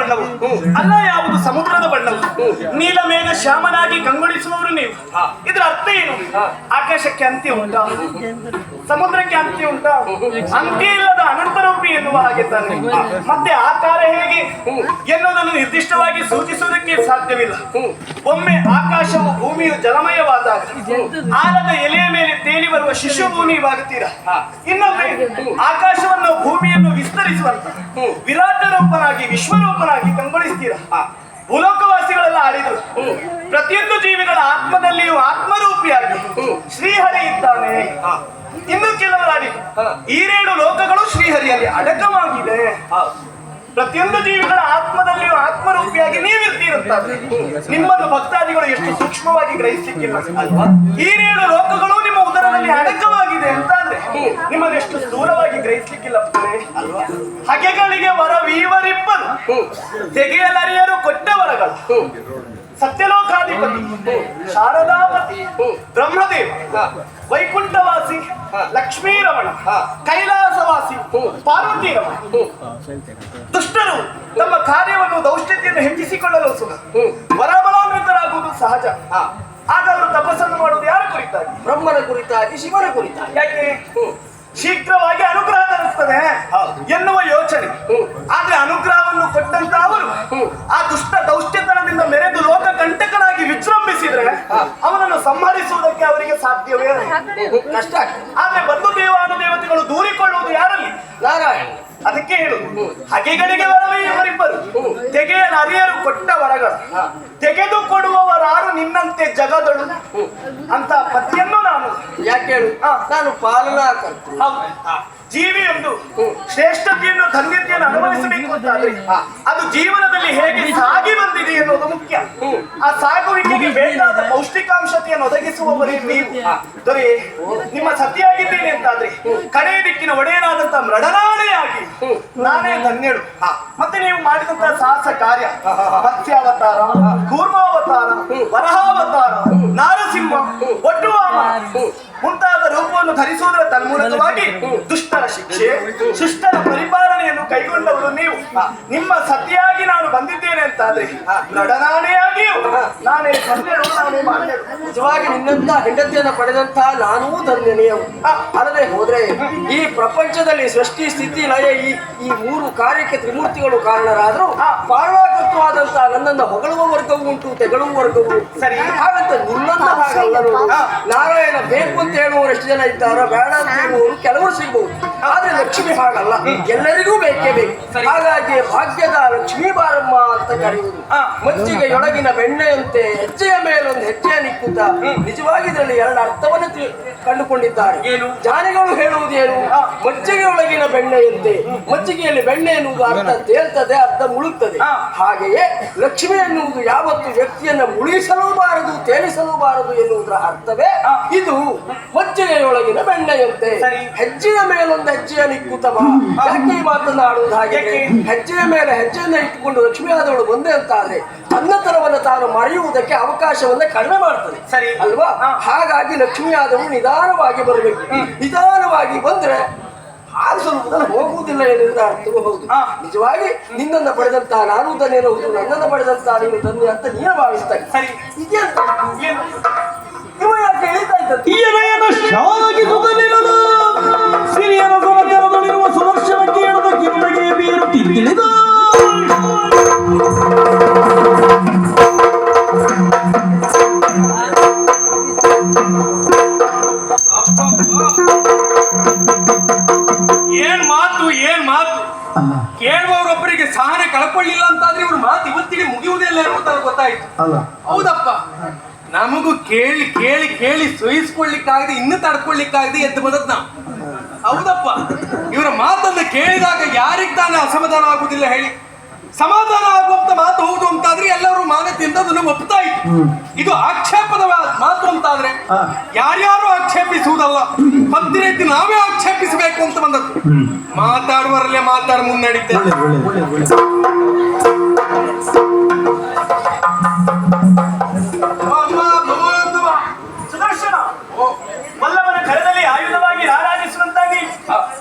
ಬಣ್ಣವು. ಅಲ್ಲ ಯಾವುದು? ಸಮುದ್ರದ ಬಣ್ಣವು. ನೀಲಮೇಘ ಶ್ಯಾಮನಾಗಿ ಕಂಗೊಳಿಸುವವರು ನೀವು. ಇದರ ಅರ್ಥ ಏನು? ಆಕಾಶಕ್ಕೆ ಅಂತ್ಯ ಉಂಟಾ? ಸಮುದ್ರಕ್ಕೆ ಅಂತ್ಯ ಉಂಟಾ? ಅಂತ್ಯ ಇಲ್ಲದ ಅನಂತರೂಪಿ ಎನ್ನುವ ಹಾಗೆ ತಾನೆ ಮತ್ತೆ ಆಕಾರ ಹೇಗೆ? ಎನ್ನುವುದನ್ನು ನಿರ್ದಿಷ್ಟವಾಗಿ ಸೂಚಿಸುವುದಕ್ಕೆ ಸಾಧ್ಯವಿಲ್ಲ. ಒಮ್ಮೆ ಆಕಾಶವು ಭೂಮಿಯು ಜಲಮಯವಾದಾಗ ಆಲದ ಎಲೆಯ ಮೇಲೆ ತೇಲಿ ಬರುವ ಶಿಶು ಭೂಮಿವಾಗುತ್ತೀರಾ ಇನ್ನೊಮ್ಮೆ ಆಕಾಶವನ್ನು ಭೂಮಿಯನ್ನು ವಿಸ್ತರಿಸುವಂತ ವಿರಾಟ ರೂಪನಾಗಿ ವಿಶ್ವರೂಪನಾಗಿ ಕಂಗೊಳಿಸ್ತೀರಾ? ಭೂಲೋಕವಾಸಿಗಳೆಲ್ಲ ಆಡಿದರು. ಪ್ರತಿಯೊಂದು ಜೀವಿಗಳ ಆತ್ಮದಲ್ಲಿಯೂ ಆತ್ಮರೂಪಿಯಾಗಿ ಶ್ರೀಹರಿ ಇದ್ದಾನೆ. ಇನ್ನು ಆಡಿದರು ಈರೇಳು ಲೋಕಗಳು ಶ್ರೀಹರಿಯಲ್ಲಿ ಅಡಕವಾಗಿದೆ ಪ್ರತಿಯೊಂದು ಜೀವಿಗಳ ಆತ್ಮದಲ್ಲಿಯೂ ಆತ್ಮರೂಪಿಯಾಗಿ ನೀವಿರ್ತೀರಂತ ನಿಮ್ಮನ್ನು ಭಕ್ತಾದಿಗಳು ಎಷ್ಟು ಸೂಕ್ಷ್ಮವಾಗಿ ಗ್ರಹಿಸಲಿಕ್ಕಿಲ್ಲ ಅಲ್ವಾ? ಈರೇಳು ಲೋಕಗಳು ನಿಮ್ಮ ಉದರದಲ್ಲಿ ಅಡಕವಾಗಿದೆ ಅಂತಾದ್ರೆ ನಿಮ್ಮನ್ನು ಎಷ್ಟು ದೂರವಾಗಿ ಗ್ರಹಿಸ್ಲಿಕ್ಕಿಲ್ಲ ಹಗೆಗಳಿಗೆ ಅಲ್ವಾ? ಹಗೆಗಳಿಗೆ ವರವೀವರಿಬ್ಬರು ತೆಗೆಯಲರಿಯರು ಕೊಟ್ಟ ವರಗಳು. ಸತ್ಯಲೋಕಾಧಿಪತಿ ಶಾರದಾಪತಿ ಬ್ರಹ್ಮದೇವ ವೈಕುಂಠವಾಸಿ ಲಕ್ಷ್ಮೀರಮಣ ಕೈಲಾಸವಾಸಿ ಪಾರ್ವತಿ ರಮಣ ದುಷ್ಟರು ತಮ್ಮ ಕಾರ್ಯವನ್ನು ದೌಷ್ಟ್ಯತೆಯನ್ನು ಹೆಚ್ಚಿಸಿಕೊಳ್ಳಲು ಸುಖ ವರಬಲಾನ್ವಿತರಾಗುವುದು ಸಹಜ. ಆಗ ಅವರು ತಪಸ್ಸನ್ನು ಮಾಡುವುದು ಯಾರ ಕುರಿತಾಗಿ? ಬ್ರಹ್ಮನ ಕುರಿತಾಗಿ ಶಿವನ ಕುರಿತಾಗಿ. ಯಾಕೆ? ಶೀಘ್ರವಾಗಿ ಅನುಗ್ರಹ ತರಿಸ್ತದೆ ಎನ್ನುವ ಯೋಚನೆ. ಆದ್ರೆ ಅನುಗ್ರಹವನ್ನು ಕೊಟ್ಟಂತ ಅವರು ಆ ದುಷ್ಟ ದೌಷ್ಟ್ಯತನದಿಂದ ಮೆರೆದು ಲೋಕ ಕಂಟಕನಾಗಿ ವಿಜೃಂಭಿಸಿದ್ರೆ ಅವನನ್ನು ಸಂಹರಿಸುವುದಕ್ಕೆ ಅವರಿಗೆ ಸಾಧ್ಯವೇ ಕಷ್ಟ ಆದರೆ ಬಂಧು ದೇವಾನುದೇವತೆಗಳು ದೂರಿಕೊಳ್ಳುವುದು ಯಾರಲ್ಲಿ? ನಾರಾಯಣ. ಅದಕ್ಕೆ ಹೇಳು ಹಗೆಗಳಿಗೆ ವರವೇ ಇವರಿಬ್ಬರು ತೆಗೆಯಲು ಅರಿಯರು ಕೊಟ್ಟ ವರಗಳು. ತೆಗೆದು ಕೊಡುವವರಾರು ನಿನ್ನಂತೆ ಜಗದಳು. ಅಂತ ಪತಿಯನ್ನು ನಾನು. ಯಾಕೆ ಹೇಳು? ಹಾ. ನಾನು ಪಾಲನಾ ಕರ್ತೃ. ಹೌದು. ಜೀವಿಯೊಂದು ಶ್ರೇಷ್ಠತೆಯನ್ನು ಧನ್ಯತೆಯನ್ನು ಅನುಭವಿಸಬೇಕು ಅಂತಾದ್ರೆ ಅದು ಜೀವನದಲ್ಲಿ ಹೇಗೆ ಸಾಗಿ ಬಂದಿದೆ ಅನ್ನೋದು ಮುಖ್ಯ. ಆ ಸಾಗುವಿಕೆಗೆ ಬೇಕಾದ ಪೌಷ್ಟಿಕಾಂಶತೆಯನ್ನು ಒದಗಿಸುವವರೇ ನೀವು. ದೊರೆ, ನಿಮ್ಮ ಸತಿಯಾಗಿದ್ದೇನೆ ಅಂತಾದ್ರೆ ಕಡೆಯ ದಿಕ್ಕಿನ ಒಡೆಯನಾದಂತ ಮೃಡನಾಳೆಯಾಗಿ ನಾನೇ ಧನ್ಯಳು. ಮತ್ತೆ ನೀವು ಮಾಡಿದಂತ ಸಾಹಸ ಕಾರ್ಯ ಮತ್ಸ್ಯಾವತಾರ ಕೂರ್ಮಾವತಾರ, ವರಹಾವತಾರ, ನಾರಸಿಂಹ ಒಟ್ಟುವಾಮ ಮುಂತಾದ ರೂಪವನ್ನು ಧರಿಸುವುದರ ತನ್ಮೂಲಕವಾಗಿ ದುಷ್ಟರ ಶಿಕ್ಷೆ ಶಿಷ್ಟರ ಪರಿಪಾಲನೆಯನ್ನು ಕೈಗೊಂಡವರು ನೀವು. ನಿಮ್ಮ ಸತಿಯಾಗಿ ನಾನು ಬಂದಿದ್ದೇನೆ ಅಂತಾದ್ರೆ ನಡನಾಣೆಯಾಗಿಯೂ ನಾನೇ ಧನ್ಯಳು ನಾನೇ ಮಾನ್ಯಳು ನಿಜವಾಗಿ ನಿನ್ನಂತ ಹೆಂಡತಿಯನ್ನು ಪಡೆದಂತಹ ನಾನೂ ಧನ್ಯನೆಯವು ಅಲ್ಲದೆ ಹೋದ್ರೆ ಈ ಪ್ರಪಂಚದಲ್ಲಿ ಸೃಷ್ಟಿ ಸ್ಥಿತಿ ಲಯ ಈ ಈ ಮೂರು ಕಾರ್ಯಕ್ಕೆ ತ್ರಿಮೂರ್ತಿಗಳು ಕಾರಣರಾದರೂ ಪಾರ್ವಾತತ್ವವಾದಂತಹ ನನ್ನನ್ನು ಹೊಗಳುವ ವರ್ಗವೂ ಉಂಟು ತೆಗಳುವ ವರ್ಗವೂ ಸರಿ. ಹಾಗಂತ ನಿನ್ನಂತಹ ನಾರಾಯಣ ಬೇಕು ಅಂತ ಹೇಳುವವರು ಎಷ್ಟು ಜನ ಇದ್ದಾರೋ ಬೇಡ ಅಂತ ಹೇಳುವವರು ಕೆಲವರು ಸಿಗ್ಬಹುದು ಆದ್ರೆ ಲಕ್ಷ್ಮಿ ಹಾಗಲ್ಲ. ಎಲ್ಲರಿಗೂ ಬೇಕೇ ಬೇಕು. ಹಾಗಾಗಿ ಭಾಗ್ಯದ ಲಕ್ಷ್ಮೀ ಬಾರಮ್ಮ ಅಂತ ಕರೆಯುವುದು. ಮಜ್ಜಿಗೆಯೊಳಗಿನ ಬೆಣ್ಣೆಯಂತೆ ಹೆಜ್ಜೆಯ ಮೇಲೊಂದು ಹೆಜ್ಜೆಯ ನಿಕ್ಕುತ್ತ ನಿಜವಾಗಿ ಇದರಲ್ಲಿ ಎರಡು ಅರ್ಥವನ್ನು ಕಂಡುಕೊಂಡಿದ್ದಾರೆ. ಏನು? ಜಾನಿಗಳು ಹೇಳುವುದೇನು ಮಜ್ಜಿಗೆಯೊಳಗಿನ ಬೆಣ್ಣೆಯಂತೆ. ಮಜ್ಜಿಗೆಯಲ್ಲಿ ಬೆಣ್ಣೆ ಎನ್ನುವುದು ಅರ್ಥ ತೇಲ್ತದೆ ಅರ್ಥ ಮುಳುಗ್ತದೆ. ಹಾಗೆಯೇ ಲಕ್ಷ್ಮಿ ಎನ್ನುವುದು ಯಾವತ್ತು ವ್ಯಕ್ತಿಯನ್ನು ಮುಳಿಸಲೂ ಬಾರದು ತೇಲಿಸಲೂ ಬಾರದು ಎನ್ನುವುದರ ಅರ್ಥವೇ ಇದು. ಮಜ್ಜಿಗೆಯೊಳಗಿನ ಬೆಣ್ಣೆಯಂತೆ. ಹೆಜ್ಜೆಯ ಮೇಲೊಂದು ಹೆಜ್ಜೆಯ ನಿಕ್ಕುತ್ತಮ ಯಾಕೆ ಈ ಮಾತನಾಡುವುದು ಹಾಗೆ? ಯಾಕೆ? ಹೆಜ್ಜೆಯ ಮೇಲೆ ಹೆಜ್ಜೆಯನ್ನು ಇಟ್ಟುಕೊಂಡು ಲಕ್ಷ್ಮೀ ಆದವಳು ಬಂದೆ ಅಂತಾದ್ರೆ ತನ್ನತನವನ್ನು ತಾನು ಮರೆಯುವುದಕ್ಕೆ ಅವಕಾಶವನ್ನ ಕಡಿಮೆ ಮಾಡ್ತದೆ. ಸರಿ. ಅಲ್ವಾ? ಹಾಗಾಗಿ ಲಕ್ಷ್ಮಿ ಆದವಳು ನಿಧಾನವಾಗಿ ಬರಬೇಕು. ನಿಧಾನವಾಗಿ ಬಂದ್ರೆ ಸ್ವಲ್ಪ ಹೋಗುವುದಿಲ್ಲ ಏನಿಲ್ಲ ಅರ್ಥವೂ ಹೌದು. ನಿಜವಾಗಿ ನಿನ್ನನ್ನು ಪಡೆದಂತಹ ನಾನು ಧನ್ಯನಬಹುದು ನನ್ನನ್ನು ಪಡೆದಂತಹ ನೀನು ತಂದೆ ಅಂತ ನೀನು ಭಾವಿಸ್ತಾ ಸರಿ. ಇದೆಂತ ಈಯನೆಯನ ಶವವಾಗಿ ಸುತನಿರಲು ಸಿರಿಯನ ಸಮಕರದಲ್ಲಿರುವ ಸುದರ್ಶನ ಎಳೆದ ಕಿರಣಗೆ ಬೀರು ತಿಳಿದ ಏನ್ ಮಾತು ಏನ್ ಮಾತು? ಕೇಳುವವರೊಬ್ಬರಿಗೆ ಸಹನೆ ಕಳ್ಕೊಳ್ಳಿಲ್ಲ ಅಂತಾದ್ರೆ ಇವ್ರ ಮಾತು ಇವತ್ತಿಗೆ ಮುಗಿಯುವುದಿಲ್ಲ ಅಂತ ಗೊತ್ತಾಯ್ತು. ಅಲ್ಲ. ಹೌದಪ್ಪ. ನಮಗೂ ಕೇಳಿ ಕೇಳಿ ಕೇಳಿ ಸಹಿಸ್ಕೊಳ್ಳಿಕ್ಕಾಗದೆ ಇನ್ನು ತಡ್ಕೊಳ್ಳಿಕ್ಕಾಗದೆ ಎದ್ದು ಬಂದದ್ ನಾವು ಹೌದಪ್ಪ. ಇವರ ಮಾತನ್ನು ಕೇಳಿದಾಗ ಯಾರಿಗ್ ತಾನೇ ಅಸಮಾಧಾನ ಆಗುದಿಲ್ಲ ಹೇಳಿ. ಸಮಾಧಾನ ಆಗುವಂತ ಮಾತು ಹೌದು ಅಂತಾದ್ರೆ ಎಲ್ಲರೂ ಮಾನ್ಯತೆಯಿಂದ ಅದನ್ನು ಒಪ್ತಾ ಇತ್ತು ಇದು ಆಕ್ಷೇಪದ ಮಾತು ಅಂತಾದ್ರೆ ಯಾರ್ಯಾರು ಆಕ್ಷೇಪಿಸುವುದಲ್ಲ ಹತ್ತಿರ ನಾವೇ ಆಕ್ಷೇಪಿಸಬೇಕು ಅಂತ ಬಂದದ್ದು. ಮಾತಾಡುವರಲ್ಲೇ ಮಾತಾಡ ಮುನ್ನಡೀತೇವೆ ಸುದರ್ಶನ. ಮಲ್ಲವನ ಕರದಲ್ಲಿ ಆಯುಧವಾಗಿ ರಾರಾಜಿಸುವಂತಾಗಿ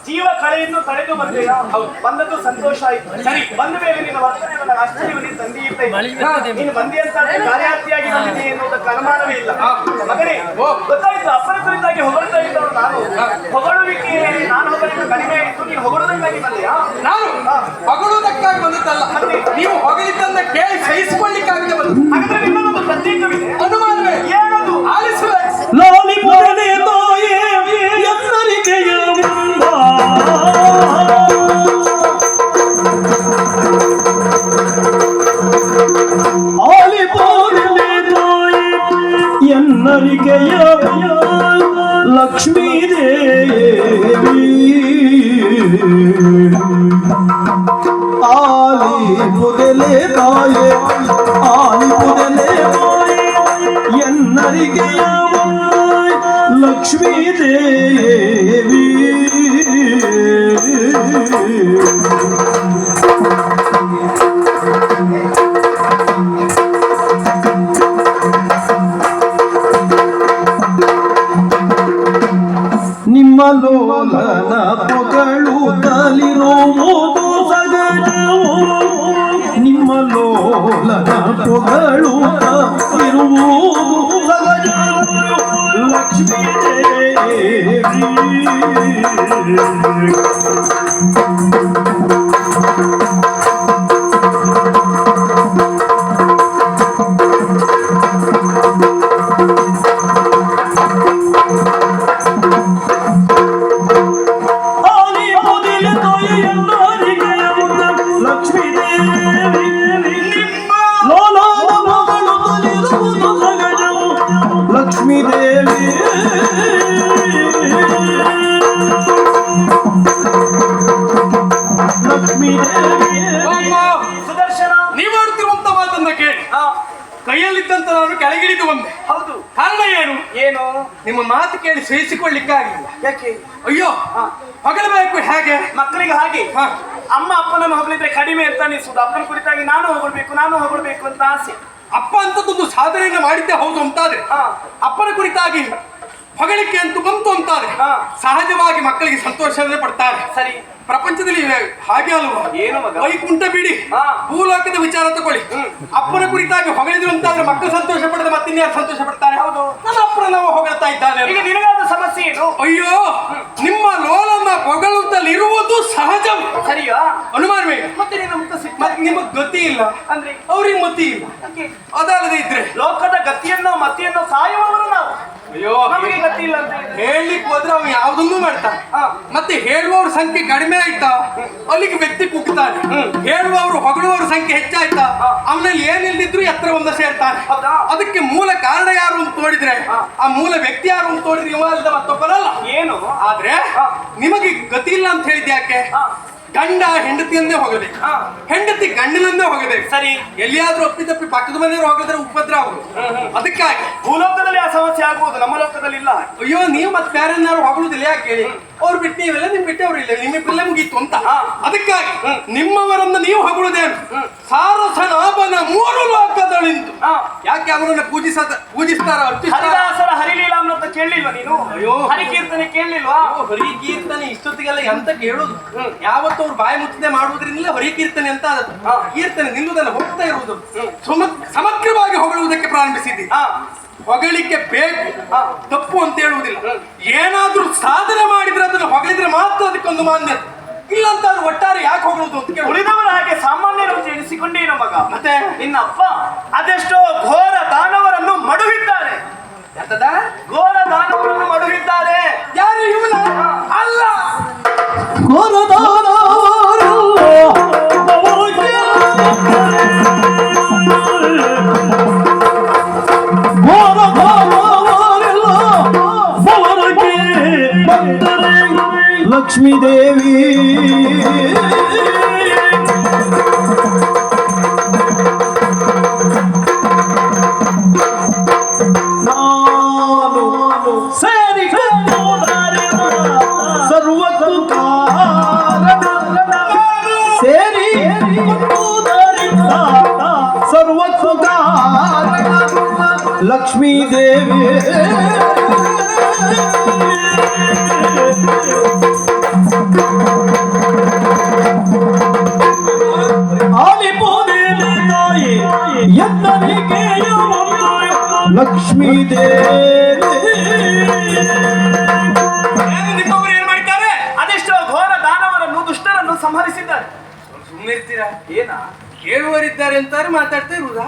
ಜೀವ ಕಳೆಯನ್ನು ತಡೆದು ಬಂದೆಯಾ ಬಂದದ್ದು ಸಂತೋಷ ಆಯ್ತು. ಸರಿ. ಬಂದ ಮೇಲೆ ನಿನ್ನ ವರ್ತನೆ ನನಗೆ ಆಶ್ಚರ್ಯ ಅಂತ ಇದ್ದೆ. ನೀನು ಬಂದಿ ಅಂತ ಕಾರ್ಯಾರ್ಥಿಯಾಗಿ ಬಂದಿದೆ ಎನ್ನುವುದಕ್ಕೆ ಅನುಮಾನವೇ ಇಲ್ಲ. ಮಗನೇ ಗೊತ್ತಾಯ್ತು ಅಪ್ಪನ ಕುರಿತಾಗಿ ಹೊಗಳ್ತಾ ಇದ್ದವರು ನಾನು. ಹೊಗಳುವಿಕೆ ನಾನು ಹೊಗಳಿದ್ದು ಕಡಿಮೆ ಆಯಿತು ನೀನು ಹೊಗಳುವುದಕ್ಕಾಗಿ ಬಂದೆಯಾ? ನಾನು ಹೊಗಳುವುದಕ್ಕಾಗಿ ಬಂದದ್ದಲ್ಲ. ನೀವು ಹೊಗಳಿದ್ದನ್ನ ಕೇಳಿ ಸಹಿಸಿಕೊಳ್ಳಿಕ್ಕಾಗದೆ ಬಂದ ಹಾಗಾದ್ರೆ ನಿನ್ನದೊಂದು ಪ್ರತ್ಯೇಕವಿದೆ. ಅನುಮಾನವೇ ಲಕ್ಷ್ಮೀ ದೇವಿ Thank you. ನಿಮ್ಮ ಮಾತು ಕೇಳಿ ಸಹಿಸಿಕೊಳ್ಳಿಕ್ಕಾಗಿಲ್ಲ. ಯಾಕೆ? ಅಯ್ಯೋ ಹೊಗಳಬೇಕು ಹೇಗೆ? ಮಕ್ಕಳಿಗೆ ಹಾಗೆ. ಅಮ್ಮ ಅಪ್ಪನನ್ನು ಹೊಗಳಿದ್ರೆ ಕಡಿಮೆ ಅಂತ ಅನಿಸುದು ಅಪ್ಪನ ಕುರಿತಾಗಿ ನಾನು ಹೊಗಳಬೇಕು ನಾನು ಹೊಗಳ್ಬೇಕು ಅಂತ ಆಸೆ. ಅಪ್ಪ ಅಂತದೊಂದು ಸಾಧನೆಯನ್ನು ಮಾಡಿದ್ದೆ ಹೌದು ಅಂತಾದ್ರೆ. ಅಪ್ಪನ ಕುರಿತಾಗಿ ಹೊಗಳಿಕೆ ಅಂತೂ ಬಂತು ಅಂತಾರೆ. ಸಹಜವಾಗಿ ಮಕ್ಕಳಿಗೆ ಸಂತೋಷವನ್ನೇ ಪಡ್ತಾರೆ. ಸರಿ. ಪ್ರಪಂಚದಲ್ಲಿ ಹಾಗೆ ಅಲ್ವಾ? ವೈಕುಂಠ ಬಿಡಿ. ಭೂಲೋಕದ ವಿಚಾರ ತಗೊಳ್ಳಿ. ಅಪ್ಪನ ಕುರಿತಾಗಿ ಹೊಗಳಿದ್ರು ಅಂತಾದ್ರೆ ಮಕ್ಕಳು ಸಂತೋಷ ಪಡೆದ ಮತ್ತಿನ್ಯಾರು ಸಂತೋಷ ಪಡ್ತಾರೆ? ಹೌದು. ನನ್ನ ಅಪ್ಪನ ನಾವು ಹೊಗಳ್ತಾ ಇದ್ದಾನೆ ಈಗ ನಿನಗಾದ ಸಮಸ್ಯೆ ಏನು? ಅಯ್ಯೋ ನಿಮ್ಮ ಲೋಲನ್ನ ಹೊಗಳುತ್ತಲಿರುವುದು ಸಹಜ. ಸರಿಯಾ? ಅನುಮಾನ ಮತ್ತೆ ನೀನು ಮುಖ ಮತ್ತೆ ನಿಮಗೆ ಗತಿ ಇಲ್ಲ. ಅಂದ್ರೆ? ಅವ್ರಿಗೆ ಮತಿ ಇಲ್ಲ? ಅದಲ್ಲದೆ ಇದ್ರೆ? ಲೋಕದ ಗತಿಯನ್ನು ಮತಿಯನ್ನು ಸಾಯುವವರು ನಾವು. ಅಯ್ಯೋ ನಮಗೆ ಗತಿ ಇಲ್ಲ ಅಂತ ಹೇಳ್ಲಿಕ್ಕೆ ಹೇಳಲಿಕ್ಕೆ ಹೋದ್ರೆ ಅವ್ನು ಯಾವ್ದನ್ನೂ ಮಾಡ್ತಾನೆ. ಹಾ. ಮತ್ತೆ ಹೇಳುವವ್ರ ಸಂಖ್ಯೆ ಕಡಿಮೆ ಆಯ್ತಾ? ಅಲ್ಲಿಗೆ ವ್ಯಕ್ತಿ ಕುಗ್ತಾನೆ. ಹೇಳುವವರು ಹೊಗಳುವವ್ರ ಸಂಖ್ಯೆ ಹೆಚ್ಚಾಯ್ತಾ? ಅವನಲ್ಲಿ ಏನಿಲ್ದಿದ್ರು ಎತ್ತರ ಒಂದ ಸೇರ್ತಾನೆ. ಹೌದಾ? ಅದಕ್ಕೆ ಮೂಲ ಕಾರಣ ಯಾರು ಅಂತ ನೋಡಿದ್ರೆ ಆ ಮೂಲ ವ್ಯಕ್ತಿ ಯಾರು ಅಂತ ನೋಡಿದ್ರೆ ಇವ ಅಲ್ಲದ ಮತ್ತೊಬ್ಬರಲ್ಲ ಏನು? ಆದ್ರೆ ಹಾ. ನಿಮಗೆ ಗತಿ ಇಲ್ಲ ಅಂತ ಹೇಳಿದ್ಯಾಕೆ? ಹಾ. ಗಂಡ ಹೆಂಡತಿಯನ್ನೇ ಹೋಗಬೇಕು. ಹಾ. ಹೆಂಡತಿ ಗಂಡನನ್ನೇ ಹೋಗಬೇಕು. ಸರಿ. ಎಲ್ಲಿಯಾದ್ರೂ ಅಪ್ಪಿತಪ್ಪಿ ಪಕ್ಕದ ಮನೆಯವರು ಹೋಗಿದ್ರೆ ಉಪದ್ರ ಅವರು. ಅದಕ್ಕಾಗಿ. ಭೂಲೋಕದಲ್ಲಿ ಆ ಸಮಸ್ಯೆ ಆಗ್ಬೋದು ನಮ್ಮ ಲೋಕದಲ್ಲಿ ಇಲ್ಲ. ಅಯ್ಯೋ ನೀವು ಮತ್ತೆ ಬೇರೆನ್ನಾರು ಹೊಗಳುದಿಲ್ಲ ಯಾಕೆ ಕೇಳಿ ಅವ್ರು ಬಿಟ್ಟು ನೀವೆಲ್ಲ ನಿಮ್ ಬಿಟ್ಟೆ ಅವ್ರು ಇಲ್ಲ ನಿಮ್ಮ ಪಿಲ್ಲೆ ಮುಗೀತು ಅಂತ. ಅದಕ್ಕಾಗಿ ನಿಮ್ಮವರನ್ನ ನೀವು ಹೊಗಳುದೇನು ಸಾರಸನಾಭನ ಮೂರು ಲೋಕದಳಿಂದು. ಯಾಕೆ ಅವರನ್ನ ಪೂಜಿಸ ಪೂಜಿಸ್ತಾರ? ಅಂತ ಕೇಳಲಿಲ್ವಾ ನೀನು? ಅಯ್ಯೋ. ಹರಿಕೀರ್ತನೆ ಕೇಳಲಿಲ್ವಾ? ಹರಿ ಕೀರ್ತನೆ ಇಷ್ಟೊತ್ತಿಗೆಲ್ಲ ಎಂತ ಕೇಳುದು? ಯಾವತ್ತೂ ಅವ್ರು ಬಾಯಿ ಮುಚ್ಚದೆ ಮಾಡುವುದರಿಂದ ಹರಿ ಕೀರ್ತನೆ ಅಂತ. ಕೀರ್ತನೆ ನಿಲ್ಲುವುದಲ್ಲ ಹೋಗ್ತಾ ಇರುವುದು. ಸುಮ- ಸಮಗ್ರವಾಗಿ ಹೊಗಳುವುದಕ್ಕೆ ಪ್ರಾರಂಭಿಸಿದ್ದಿ. ಹಾ. ಹೊಗಳಿಕೆ ಬೇಕು. ತಪ್ಪು ಅಂತ ಹೇಳುವುದಿಲ್ಲ. ಏನಾದ್ರೂ ಸಾಧನೆ ಮಾಡಿದ್ರೆ ಅದನ್ನ ಹೊಗಳಿದ್ರೆ ಮಾತ್ರ ಅದಕ್ಕೊಂದು ಮಾನ್ಯ. ಇಲ್ಲ ಅಂತ ಅದು ಒಟ್ಟಾರೆ ಯಾಕೆ ಹೋಗುವುದು ಅಂತ ಉಳಿದವರ ಹಾಗೆ ಸಾಮಾನ್ಯರು ಎನಿಸಿಕೊಂಡೇ ಮಗ. ಮತ್ತೆ? ನಿನ್ನ ಅಪ್ಪ ಅದೆಷ್ಟೋ ಘೋರ ದಾನವರನ್ನು ಲಕ್ಷ್ಮೀ ದೇವಿ. ತಾಯಿ ಎತ್ತನಿಗೆ ಲಕ್ಷ್ಮೀ ದೇವಿ. ಏನ್ ಮಾಡ್ತಾರೆ? ಅದೆಷ್ಟೋ ಘೋರ ದಾನವರನ್ನು ದುಷ್ಟರನ್ನು ಸಂಹರಿಸಿದ್ದಾರೆ. ಸುಮ್ಮನೆ ಇರ್ತೀರಾ ಏನಾ? ಕೇಳುವರಿದ್ದಾರೆ ಅಂತಾರೆ ಮಾತಾಡ್ತಾ ಇರುವುದಾ?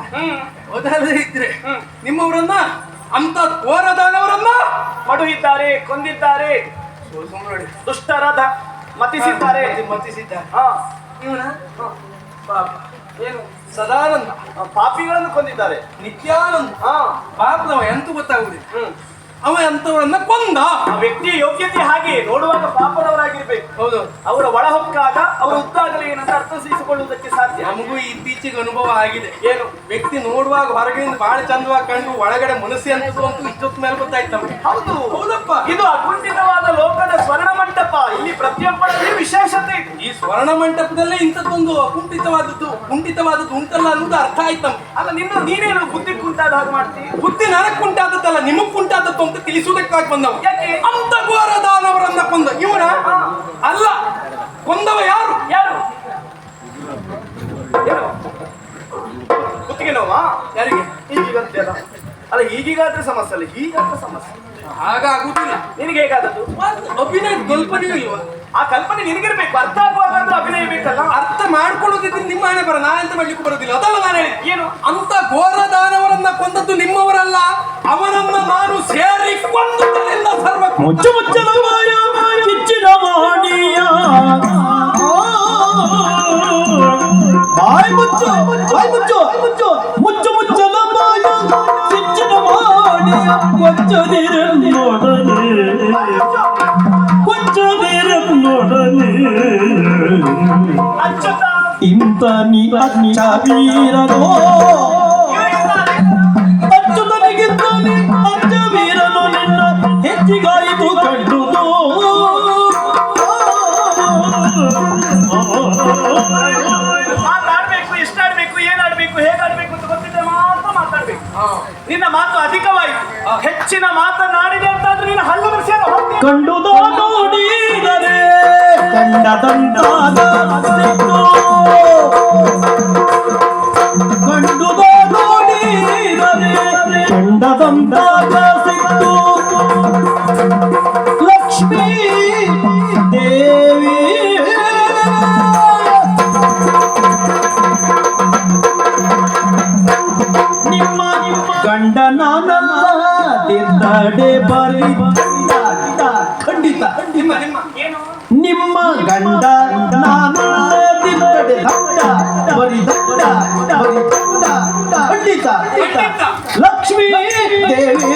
ಹೌದಲ್ಲದೆ ಇದ್ರೆ. ನಿಮ್ಮವರನ್ನ ಅಂತ ಘೋರದಾನವರನ್ನ ಮಡುಹಿದ್ದಾರೆ ಕೊಂದಿದ್ದಾರೆ. ದುಷ್ಟರಾದ ದುಷ್ಟರ ಮತಿಸಿದ್ದಾರೆ. ಇವನ? ಪಾಪ. ಏನು? ಸದಾನಂದ. ಪಾಪಿಗಳನ್ನು ಕೊಂದಿದ್ದಾರೆ. ನಿತ್ಯಾನಂದ. ಹಾ. ಪಾಪದವ ಎಂತ ಗೊತ್ತಾಗುದಿಲ್ಲ ಅವ ಎಂತವರನ್ನ ಕೊಂದ? ಆ ವ್ಯಕ್ತಿಯ ಯೋಗ್ಯತೆ ಹಾಗೆ ನೋಡುವಾಗ ಪಾಪದವರಾಗಿರ್ಬೇಕು. ಹೌದು. ಅವರ ಒಳಹೊಕ್ಕಾಗ ಅವರ ಉದ್ದಾಗಲೇ ಏನಂತ ಅರ್ಥೈಸಿಕೊಳ್ಳುವುದಕ್ಕೆ ಸಾಧ್ಯ ನಮಗೂ ಇತ್ತೀಚೆಗೆ ಅನುಭವ ಆಗಿದೆ. ಏನು ವ್ಯಕ್ತಿ ನೋಡುವಾಗ ಹೊರಗಿನಿಂದ ಬಹಳ ಚಂದವಾಗಿ ಕಂಡು ಒಳಗಡೆ ಮನಸ್ಸಿ ಅನ್ನೋದು ಅಂತೂ ಇಷ್ಟೊತ್ತು ಮೇಲೆ ಗೊತ್ತಾಯ್ತು ನಮಗೆ. ಹೌದು. ಹೌದಪ್ಪ. ಇದು ಅಕುಂಠಿತವಾದ ಲೋಕದ ಸ್ವರ್ಣ ಮಂಟಪ. ಇಲ್ಲಿ ಪ್ರತಿಯೊಬ್ಬರಲ್ಲಿ ವಿಶೇಷತೆ ಇದೆ. ಈ ಸ್ವರ್ಣ ಮಂಟಪದಲ್ಲೇ ಇಂಥದ್ದೊಂದು ಕುಂಠಿತವಾದದ್ದು ಕುಂಠಿತವಾದದ್ದು ಉಂಟಲ್ಲ ಅನ್ನೋದು ಅರ್ಥ ಆಯ್ತು ನಮ್ಗೆ. ಅಲ್ಲ ನಿನ್ನ ನೀನೇನು ಬುದ್ಧಿ ಕುಂಟಾದ ಹಾಗೆ ಮಾಡ್ತೀವಿ ಬುದ್ಧಿ ನನಗ್ ಕುಂಟಾದದ್ದಲ್ಲ ನಿಮಗ್ ಕುಂಟಾದದ್ದು ಅಂತ ತಿಳಿಸುವುದಕ್ಕಾಗಿ ಬಂದವ. ಯಾಕೆ? ಅಂತ ಘೋರ ದಾನವರನ್ನ ಕೊಂದ. ಇವನ ಅಲ್ಲ ಕೊಂದವ ಯಾರು ಯಾರು ಏನು ಕುತ್ತಿಗೆ ನೋವಾ ಯಾರಿಗೆ ಹೀಗೀಗಂತೆಲ್ಲ ಅಲ್ಲ ಈಗೀಗಾದ್ರೆ ಸಮಸ್ಯೆ ಅಲ್ಲ ಹೀಗಾದ್ರೆ ಸಮಸ್ಯೆ ಹಾಗಾಗುದಿಲ್ಲ ನಿನಗೆ ಹೇಗಾದದ್ದು ಅಭಿನಯ ಕಲ್ಪನೆಯೂ ಇಲ್ವಾ ಆ ಕಲ್ಪನೆ ನಿನಗಿರ್ಬೇಕು ಅರ್ಥ ಆಗುವಾಗಾದ್ರೂ ಅಭಿನಯ ಬೇಕಲ್ಲ ಅರ್ಥ ಮಾಡ್ಕೊಳ್ಳೋದಿದ್ರೆ ನಿಮ್ಮ ಹಣೆ ಬರ ನಾ ಎಂತ ಮಾಡ್ಲಿಕ್ಕೆ ಬರೋದಿಲ್ಲ ಅದಲ್ಲ ನಾನು ಹೇಳಿ ಏನು ಅಂತ ಘೋರ ದಾನವರನ್ನ ಕೊಂದದ್ದು ನಿಮ್ಮವರಲ್ಲ ಅವನನ್ನ ನಾನು ಸೇರಿ ಕೊಂದುದರಿಂದ ಸರ್ವ ಮುಚ್ಚು ಮುಚ್ಚಲ ಮಾಯ ಕಿಚ್ಚಿನ ಬಾಯ್ ಮುಚ್ಚು ಬಾಯ್ ಮುಚ್ಚು ನೋಡನೆ ಕೊಂಚದಿರ ನೋಡನೆ ಅಚ್ಚುತ ಇಂತ ನೀ ಅಚ್ಚ ವೀರನೋ ಅಚ್ಚುತನಿಗಿದ್ದಾನೆ ಅಚ್ಚ ವೀರನು ನಿನ್ನ ಹೆಚ್ಚಿಗಾಯಿತು ಕಂಡುದು ಮಾತಾಡ್ಬೇಕು ಎಷ್ಟಾಡ್ಬೇಕು ಏನಾಡ್ಬೇಕು ಹೇಗಾಡ್ಬೇಕು ಅಂತ ಗೊತ್ತಿದ್ರೆ ಮಾತ್ರ ಮಾತಾಡ್ಬೇಕು. ನಿನ್ನ ಮಾತು ಅಧಿಕವಾಯಿತು. ಹೆಚ್ಚಿನ ಮಾತನಾಡಿದೆ ಅಂತಂದ್ರೆ ನೀನು ಹಲ್ಲು ಬಿಡಿಸ್ಯಾರ ಕಂಡು ನೋಡಿದರೆ ಕಂಡದಂತಾದ. ಕಂಡು ನೋಡಿದರೆ ಕಂಡದಂತಾದ ಸಿಟ್ಟು ಲಕ್ಷ್ಮೀ ತಿದ್ದಡೆ ಬರಿ ಖಂಡಿತ ನಿಮ್ಮ ಗಂಡ ನಾನು ತಿದ್ದಡೆ ದಡ್ಡ ಬರಿ ದಡ್ಡ ಬರಿ ಖಂಡಿತ. ಖಂಡಿತ. ಲಕ್ಷ್ಮೀ ದೇವಿ.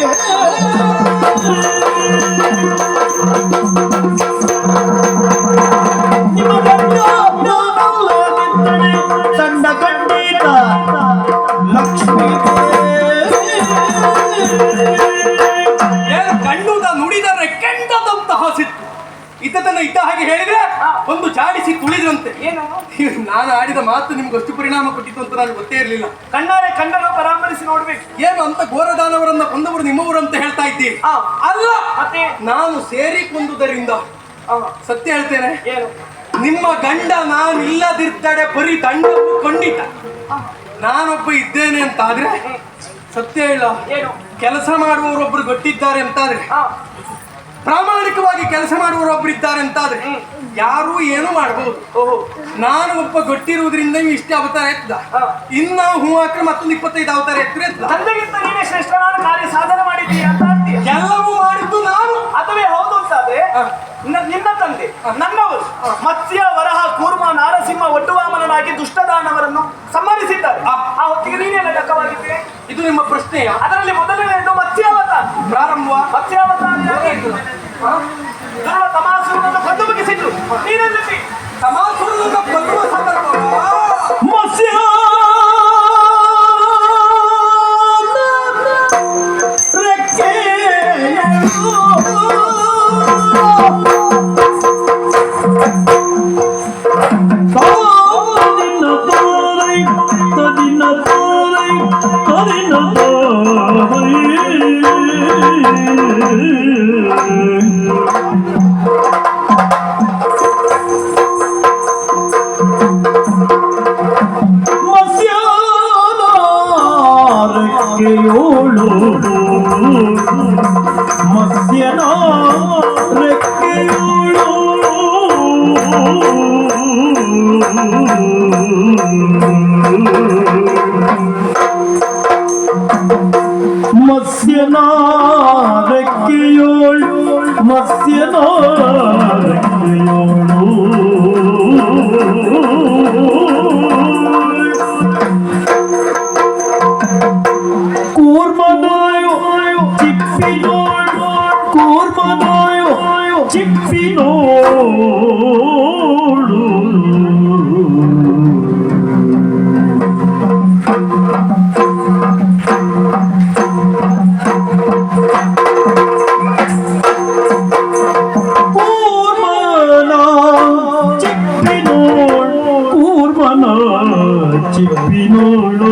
ಹಾಗೆ ಹೇಳಿದ್ರೆ ಒಂದು ಜಾಡಿಸಿ ತುಳಿದ್ರಂತೆ ಏನು? ನಾನು ಆಡಿದ ಮಾತು ನಿಮ್ಗೆ ಅಷ್ಟು ಪರಿಣಾಮ ಕೊಟ್ಟಿತ್ತು ಅಂತ ನನಗೆ ಗೊತ್ತೇ ಇರಲಿಲ್ಲ. ಕಣ್ಣಾರೆ ಕಣ್ಣನ್ನು ಪರಾಮರಿಸಿ ನೋಡ್ಬೇಕು. ಏನು ಅಂತ ಘೋರದಾನವರನ್ನ ಕೊಂದವರು ನಿಮ್ಮವರು ಅಂತ ಹೇಳ್ತಾ ಇದ್ದೀರಿ. ಅಲ್ಲ! ಮತ್ತೆ? ನಾನು ಸೇರಿ ಕೊಂದುದರಿಂದ. ಸತ್ಯ ಹೇಳ್ತೇನೆ. ಏನು? ನಿಮ್ಮ ಗಂಡ ನಾನು ಇಲ್ಲದಿರ್ತಡೆ ಬರೀ ದಂಡವು ಖಂಡಿತ ನಾನೊಬ್ಬ ಇದ್ದೇನೆ ಅಂತ ಆದ್ರೆ ಸತ್ಯ ಹೇಳ. ಕೆಲಸ ಮಾಡುವವರೊಬ್ರು ಗೊತ್ತಿದ್ದಾರೆ ಅಂತಾದ್ರೆ ಆ, ಪ್ರಾಮಾಣಿಕವಾಗಿ ಕೆಲಸ ಮಾಡುವವರೊಬ್ರು ಇದ್ದಾರೆ ಅಂತಾದ್ರೆ ಯಾರು ಏನು ಮಾಡಬಹುದು ಓಹೋ. ನಾನು ಒಬ್ಬ ಗೊತ್ತಿರುವುದರಿಂದ ನೀವು ಇಷ್ಟೇ ಅವತಾರ ಎತ್ತ. ಇನ್ನ ಹೂ ಹಾಕ್ರೆ ಮತ್ತೊಂದು ಇಪ್ಪತ್ತೈದು ಅವತಾರ ಎತ್ತರೆ ಎತ್ತ ತಂದೆಗಿಂತ ನೀನೇ ಶ್ರೇಷ್ಠನಾದ ಕಾರ್ಯ ಸಾಧನೆ ಮಾಡಿದ್ದೀಯ ಅಂತ ಅಂತೀಯ? ಎಲ್ಲವೂ ಮಾಡಿದ್ದು ನಾನು. ಅಥವಾ ಹೌದು ಅಂತಾದ್ರೆ ನಿನ್ನ ತಂದೆ ನನ್ನವರು ಮತ್ಸ್ಯ ವರಹ ಕೂರ್ಮ ನಾರಸಿಂಹ ಒಟ್ಟುವಾಮನನಾಗಿ ದುಷ್ಟದಾನವರನ್ನು ಸಂಹರಿಸಿದ್ದಾರೆ. ಆ. ಆ ಹೊತ್ತಿಗೆ ನೀನೇ ಲೆಕ್ಕವಾಗಿದೆ ಇದು ನಿಮ್ಮ ಪ್ರಶ್ನೆಯ? ಅದರಲ್ಲಿ ಮೊದಲನೆಯದು ಮತ್ಸ್ಯಾವತಾರ. ಪ್ರಾರಂಭ ಮತ್ಸ್ಯಾವತಾರ ದುರ್ವ ಬಂದು ಮುಗಿಸಿದ್ರು. ನೀನೆಲ್ಲಿದ್ದಿ ಸಮಾಸುರನ ಕೊಲ್ಲುವ ಸಂದರ್ಭ ನೋಡು